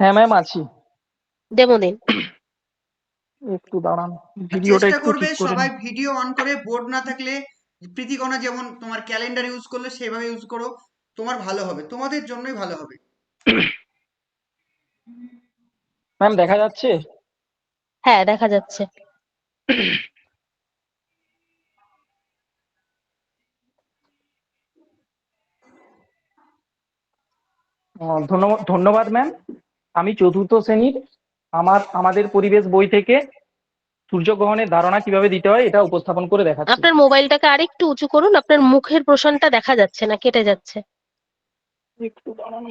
হ্যাঁ ম্যাম আছি। ডেমো দিন। একটু দাঁড়ান ভিডিওটা চেষ্টা একটু করবে ঠিক করে সবাই ভিডিও অন করে বোর্ড না থাকলে প্রীতিকণা যেমন তোমার ক্যালেন্ডার ইউজ করলে সেভাবে ইউজ করো তোমার ভালো হবে তোমাদের জন্যই ভালো হবে। ম্যাম দেখা যাচ্ছে? হ্যাঁ দেখা যাচ্ছে। ধন্যবাদ ধন্যবাদ ম্যাম। আমি চতুর্থ শ্রেণির আমার আমাদের পরিবেশ বই থেকে সূর্যগ্রহণের ধারণা কীভাবে দিতে হয় এটা উপস্থাপন করে দেখাচ্ছি। আপনার মোবাইলটাকে আরেকটু উঁচু করুন আপনার মুখের প্রশ্নটা দেখা যাচ্ছে না কেটে যাচ্ছে। একটু দাঁড়ান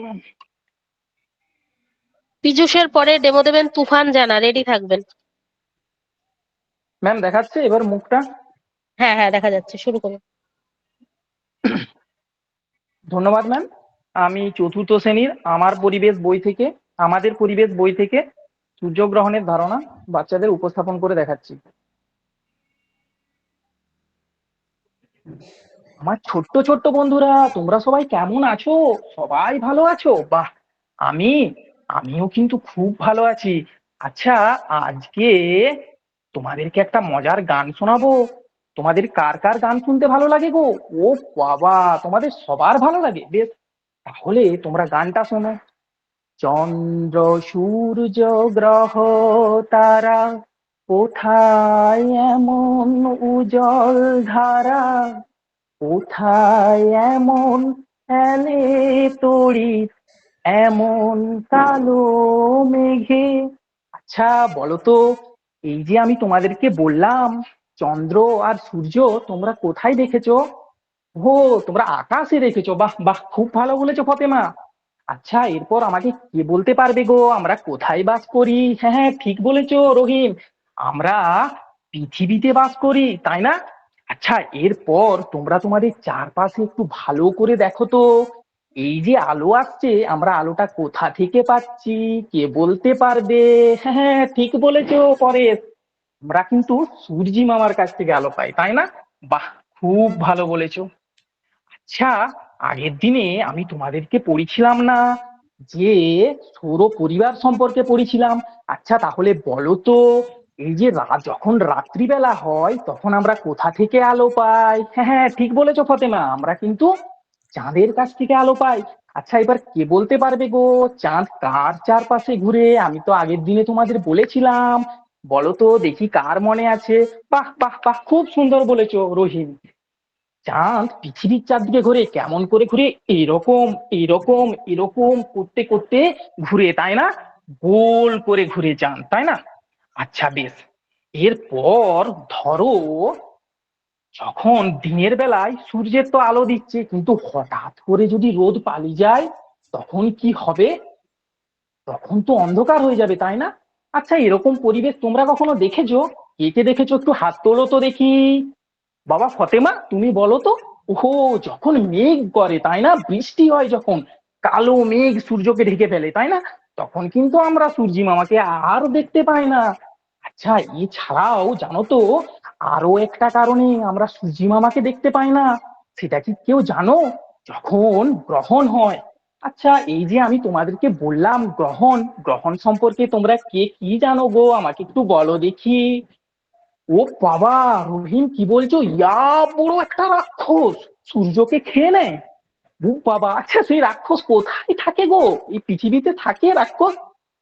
পীযূষের পরে ডেমো দেবেন তুফান জানা রেডি থাকবেন। ম্যাম দেখাচ্ছে এবার মুখটা? হ্যাঁ হ্যাঁ দেখা যাচ্ছে শুরু করুন। ধন্যবাদ ম্যাম। আমি চতুর্থ শ্রেণির আমার পরিবেশ বই থেকে আমাদের পরিবেশ বই থেকে সূর্যগ্রহণের ধারণা বাচ্চাদের উপস্থাপন করে দেখাচ্ছি। আমার ছোট্ট ছোট্ট বন্ধুরা, তোমরা সবাই কেমন আছো? সবাই ভালো আছো? বাহ, আমি, আমিও কিন্তু খুব ভালো আছি। আচ্ছা আজকে তোমাদেরকে একটা মজার গান শোনাবো। তোমাদের কার কার গান শুনতে ভালো লাগে গো? ও বাবা, তোমাদের সবার ভালো লাগে? বেশ, তাহলে তোমরা গানটা শোনো। চন্দ্র, সূর্য, গ্রহ, তারা কোথায় এমন উজ্জ্বল ধারা? কোথায় এমন এলে তড়ি? এমন কালো মেঘে? আচ্ছা বলো তো, এই যে আমি তোমাদেরকে বললাম, চন্দ্র আর সূর্য তোমরা কোথায় দেখেছ? ও তোমরা আকাশে দেখেছ। বাহ বাহ, খুব ভালো বলেছ ফতেমা। আচ্ছা এরপর আমাকে কে বলতে পারবে গো? আমরা কোথায় বাস করি? হ্যাঁ হ্যাঁ ঠিক বলেছ রহিম। আমরা পৃথিবীতে বাস করি, তাই না? আচ্ছা এরপর তোমরা তোমাদের চারপাশে একটু ভালো করে দেখো তো। এই যে আলো আসছে, আমরা আলোটা কোথা থেকে পাচ্ছি? কে বলতে পারবে? হ্যাঁ হ্যাঁ ঠিক বলেছ পরেশ। আমরা কিন্তু সূর্যি মামার কাছ থেকে আলো পাই, তাই না? বাহ, খুব ভালো বলেছ। আচ্ছা আগের দিনে আমি তোমাদেরকে পড়েছিলাম না, যে সৌর পরিবার সম্পর্কে পড়েছিলাম। আচ্ছা তাহলে বলো তো, এই যে যখন রাত্রিবেলা হয়, তখন আমরা কোথা থেকে আলো পাই? হ্যাঁ হ্যাঁ ঠিক বলেছ ফতেমা, আমরা কিন্তু চাঁদের কাছ থেকে আলো পাই। আচ্ছা এবার কে বলতে পারবে গো? চাঁদ কার চারপাশে ঘুরে? আমি তো আগের দিনে তোমাদের বলেছিলাম। বলো তো, দেখি কার মনে আছে? বাহ বাহ বাহ, খুব সুন্দর বলেছ রহিম চাঁদ পৃথিবীর চারদিকে ঘুরে, কেমন করে ঘুরে? এরকম এরকম এরকম করতে করতে ঘুরে, তাই না? গোল করে ঘুরে চাঁদ তাই না? আচ্ছা বেশ। এরপর ধরো, যখন দিনের বেলায় সূর্যের তো আলো দিচ্ছে, কিন্তু হঠাৎ করে যদি রোদ পালিয়ে যায়, তখন কি হবে? তখন তো অন্ধকার হয়ে যাবে, তাই না? আচ্ছা এরকম পরিবেশ তোমরা কখনো দেখেছ? কে কে দেখেছ? একটু হাত তোলো তো দেখি। বাবা ফতেমা, তুমি বলো তো? ওহো, যখন মেঘ করে, তাই না? বৃষ্টি হয় যখন, কালো মেঘ সূর্যকে ঢেকে ফেলে, তাই না? তখন কিন্তু আমরা সূর্যি মামাকে আর দেখতে পাই না। আচ্ছা এছাড়াও জানো তো আরও একটা কারণে আমরা সূর্যি মামাকে দেখতে পাই না। সেটা কি কেউ জানো? যখন গ্রহণ হয়। আচ্ছা এই যে আমি তোমাদেরকে বললাম গ্রহণ গ্রহণ সম্পর্কে তোমরা কে কি জানো গো? আমাকে একটু বলো দেখি। ও বাবা, রহিম কি বলছো? ইয়া বড় একটা রাক্ষস। সূর্যকে খেয়ে নেয় ও বাবা আচ্ছা সেই রাক্ষস কোথায় থাকে গো? এই পৃথিবীতে থাকে রাক্ষস?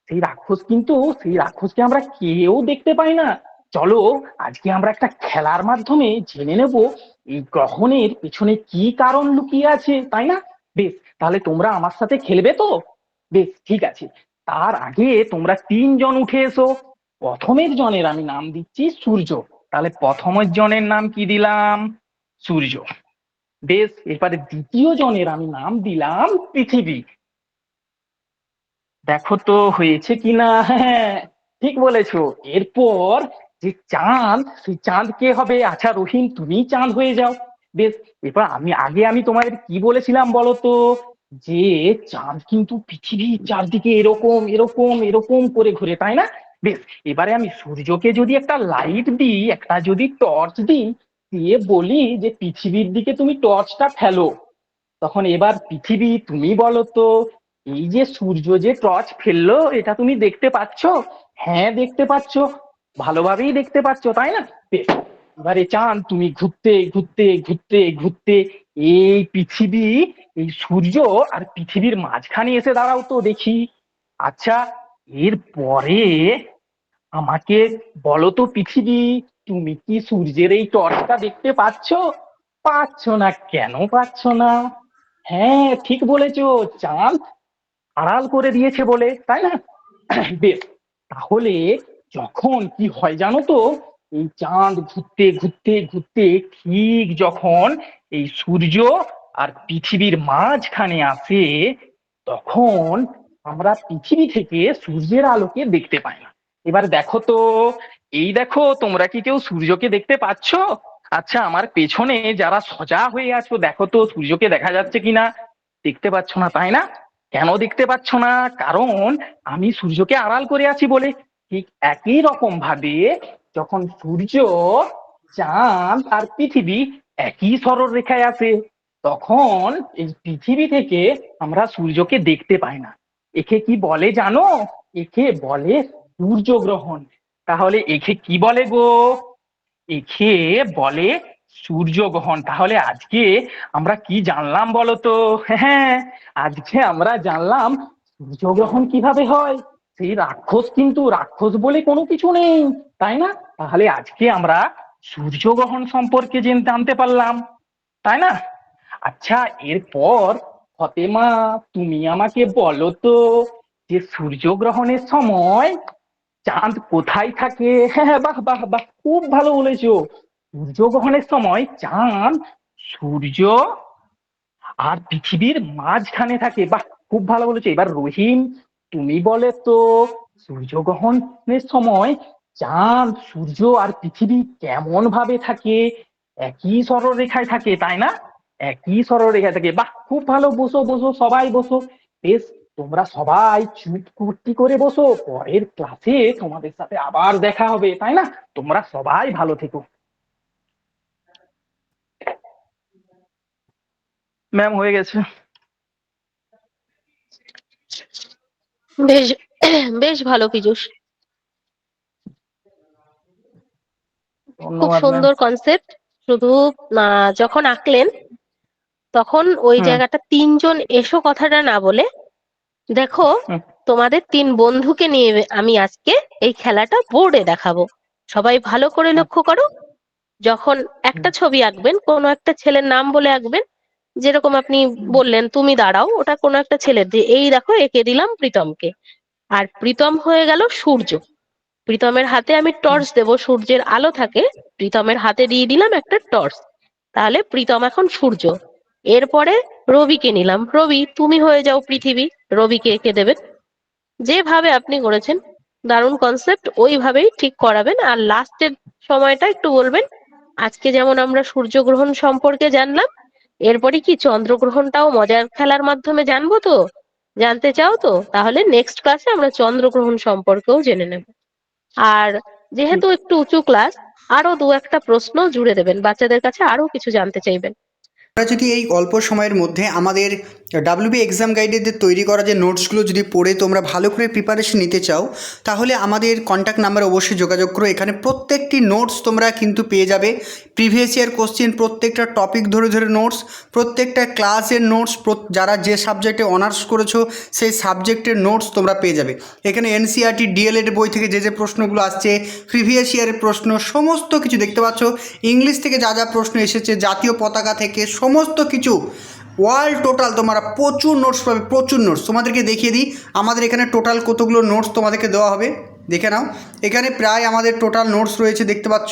সেই রাক্ষস কিন্তু, সেই রাক্ষসকে আমরা কেউ দেখতে পাই না। চলো, আজকে আমরা একটা খেলার মাধ্যমে জেনে নেব, এই গ্রহণের পিছনে কি কারণ লুকিয়ে আছে, তাই না? বেশ, তাহলে তোমরা আমার সাথে খেলবে তো? বেশ, ঠিক আছে। তার আগে তোমরা তিনজন উঠে এসো। প্রথমের জনের আমি নাম দিচ্ছি সূর্য। তাহলে প্রথমের জনের নাম কি দিলাম? সূর্য। বেশ, এরপরে দ্বিতীয় জনের আমি নাম দিলাম পৃথিবী। দেখো তো, হয়েছে কিনা? হ্যাঁ ঠিক বলেছ। এরপর যে চাঁদ, সেই চাঁদ কে হবে? আচ্ছা রহিম, তুমি চাঁদ হয়ে যাও। বেশ এবার আমি, আগে আমি তোমাদের কি বলেছিলাম বলো তো? যে চাঁদ কিন্তু পৃথিবীর চারদিকে এরকম এরকম এরকম করে ঘুরে, তাই না? বেশ, এবারে আমি সূর্যকে যদি একটা লাইট দিই, একটা যদি টর্চ দিই, দিয়ে বলি যে পৃথিবীর দিকে তুমি টর্চটা ফেলো। তখন এবার পৃথিবী, তুমি বলো তো, এই যে সূর্য যে টর্চ ফেলল, এটা তুমি দেখতে পাচ্ছ? হ্যাঁ দেখতে পাচ্ছ। ভালোভাবেই দেখতে পাচ্ছ, তাই না? এবারে চান তুমি ঘুরতে ঘুরতে ঘুরতে ঘুরতে। এই পৃথিবী, এই সূর্য আর পৃথিবীর মাঝখানে এসে দাঁড়াও তো দেখি। আচ্ছা এরপরে আমাকে বলো তো পৃথিবী, তুমি কি সূর্যের এই টর্চটা দেখতে পাচ্ছ? পাচ্ছ না কেন পাচ্ছ না? হ্যাঁ ঠিক বলেছ, চাঁদ আড়াল করে দিয়েছে বলে, তাই না? বেশ, তাহলে যখন কি হয় জানো তো, এই চাঁদ ঘুরতে ঘুরতে ঘুরতে ঠিক যখন এই সূর্য আর পৃথিবীর মাঝখানে আসে, তখন আমরা পৃথিবী থেকে সূর্যের আলোকে দেখতে পাই না। এবার দেখো তো, এই দেখো, তোমরা কি কেউ সূর্যকে দেখতে পাচ্ছ? আচ্ছা আমার পেছনে যারা সজা হয়ে আছো, দেখো তো, সূর্যকে দেখা যাচ্ছে কিনা? দেখতে পাচ্ছ না, তাই না? কেন দেখতে পাচ্ছ না? কারণ আমি সূর্যকে আড়াল করে আছি বলে। ঠিক একই রকম ভাবে যখন সূর্য, চাঁদ আর পৃথিবী একই সরল রেখায় আছে, তখন এই পৃথিবী থেকে আমরা সূর্যকে দেখতে পাই না। একে কি বলে জানো? একে বলে সূর্যগ্রহণ। তাহলে একে কি বলে গো? একে বলে সূর্যগ্রহণ। তাহলে আজকে আমরা কি জানলাম বলো তো? হ্যাঁ আজকে আমরা জানলাম সূর্যগ্রহণ কীভাবে হয়? সেই রাক্ষস কিন্তু রাক্ষস বলে কোনো কিছু নেই, তাই না? তাহলে আজকে আমরা সূর্যগ্রহণ সম্পর্কে জেন- জানতে পারলাম, তাই না? আচ্ছা এরপর ফতেমা, তুমি আমাকে বলো তো যে সূর্যগ্রহণের সময় চাঁদ কোথায় থাকে? হ্যাঁ হ্যাঁ বাহ বাহ বাহ। খুব ভালো বলেছ। সূর্যগ্রহণের সময় চাঁদ, সূর্য আর পৃথিবীর মাঝখানে থাকে। বাহ, খুব ভালো বলেছ। এবার রহিম, তুমি বলে তো সূর্যগ্রহণের সময় চাঁদ, সূর্য আর পৃথিবী কেমন ভাবে থাকে? একই সরলরেখায় থাকে, তাই না? একই সরলরেখায় থাকে। বাহ, খুব ভালো। বসো বসো, সবাই বসো। বেশ তোমরা সবাই কুর্তি করে বসো পরের ক্লাসে তোমাদের সাথে আবার দেখা হবে তাই না? তোমরা সবাই ভালো থেকো। ম্যাম হয়ে গেছে। বেশ বেশ ভালো পীযূষ। খুব সুন্দর কনসেপ্ট শুধু যখন আঁকলেন তখন ওই জায়গাটা তিনজন এসো কথাটা না বলে দেখো তোমাদের তিন বন্ধুকে নিয়ে আমি আজকে এই খেলাটা বোর্ডে দেখাবো। সবাই ভালো করে লক্ষ্য করো। যখন একটা ছবি আঁকবেন কোনো একটা ছেলের নাম বলে আঁকবেন যেরকম আপনি বললেন তুমি দাঁড়াও। ওটা কোনো একটা ছেলের দিয়ে এই দেখো এঁকে দিলাম প্রীতমকে। আর প্রীতম হয়ে গেল সূর্য। প্রীতমের হাতে আমি টর্চ দেব সূর্যের আলো থাকে প্রীতমের হাতে দিয়ে দিলাম একটা টর্চ। তাহলে প্রীতম এখন সূর্য। এরপরে রবিকে নিলাম। রবি, তুমি হয়ে যাও পৃথিবী। রবিকে এঁকে দেবেন। যেভাবে আপনি করেছেন, দারুণ কনসেপ্ট ওইভাবেই ঠিক করাবেন। আর লাস্টের সময়টা একটু বলবেন, আজকে যেমন আমরা সূর্যগ্রহণ সম্পর্কে জানলাম, এরপরে কি চন্দ্রগ্রহণটাও মজার খেলার মাধ্যমে জানব তো? জানতে চাও তো? তাহলে নেক্সট ক্লাসে আমরা চন্দ্রগ্রহণ সম্পর্কেও জেনে নেব। আর যেহেতু একটু উঁচু ক্লাস আরও দু একটা প্রশ্ন জুড়ে দেবেন। বাচ্চাদের কাছে আরও কিছু জানতে চাইবেন। তোমরা যদি এই অল্প সময়ের মধ্যে আমাদের ডাব্লিউবি এক্সাম গাইডের তৈরি করা যে নোটসগুলো যদি পড়ে তোমরা ভালো করে প্রিপারেশন নিতে চাও, তাহলে আমাদের কন্ট্যাক্ট নাম্বার অবশ্যই যোগাযোগ করো। এখানে প্রত্যেকটি নোটস তোমরা কিন্তু পেয়ে যাবে। প্রিভিয়াস ইয়ার কোশ্চেন প্রত্যেকটা টপিক ধরে ধরে নোটস প্রত্যেকটা ক্লাসের নোটস যারা যে সাবজেক্টে অনার্স করেছ, সেই সাবজেক্টের নোটস তোমরা পেয়ে যাবে। এখানে এনসিআরটি ডিএলএড বই থেকে যে যে প্রশ্নগুলো আসছে প্রিভিয়াস ইয়ারের প্রশ্ন, সমস্ত কিছু দেখতে পাচ্ছ। ইংলিশ থেকে যা যা প্রশ্ন এসেছে, জাতীয় পতাকা থেকে সমস্ত কিছু ওয়ার্ল্ড টোটাল তোমরা প্রচুর নোটস পাবে, প্রচুর নোটস তোমাদেরকে দেখিয়ে দিই, আমাদের এখানে টোটাল কতগুলো নোটস তোমাদেরকে দেওয়া হবে, দেখে নাও। এখানে প্রায় আমাদের টোটাল নোটস রয়েছে, দেখতে পাচ্ছ?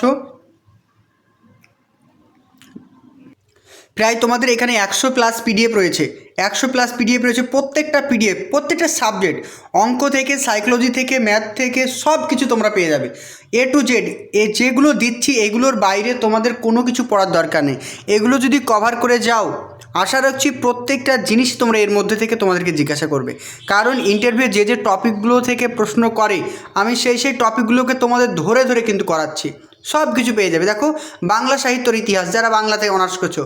প্রায় তোমাদের এখানে একশো প্লাস পিডিএফ রয়েছে। একশো প্লাস পিডিএফ রয়েছে প্রত্যেকটা পিডিএফ প্রত্যেকটা সাবজেক্ট অঙ্ক থেকে সাইকোলজি থেকে ম্যাথ থেকে সব কিছু তোমরা পেয়ে যাবে। এ টু জেড এ যেগুলো দিচ্ছি এগুলোর বাইরে তোমাদের কোনো কিছু পড়ার দরকার নেই। এগুলো যদি কভার করে যাও, আশা রাখছি প্রত্যেকটা জিনিস তোমরা এর মধ্যে থেকে তোমাদেরকে জিজ্ঞাসা করবে। কারণ ইন্টারভিউ যে যে টপিকগুলো থেকে প্রশ্ন করে, আমি সেই সেই টপিকগুলোকে তোমাদের ধরে ধরে কিন্তু করাচ্ছি। সব কিছু পেয়ে যাবে। দেখো, বাংলা সাহিত্যর ইতিহাস, যারা বাংলাতে অনার্স করছ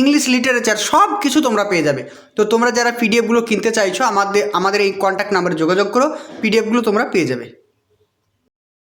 ইংলিশ লিটারেচার সব কিছু তোমরা পেয়ে যাবে। তো তোমরা যারা পিডিএফগুলো কিনতে চাইছো, আমাদের আমাদের এই কন্ট্যাক্ট নাম্বারে যোগাযোগ করো পিডিএফগুলো তোমরা পেয়ে যাবে।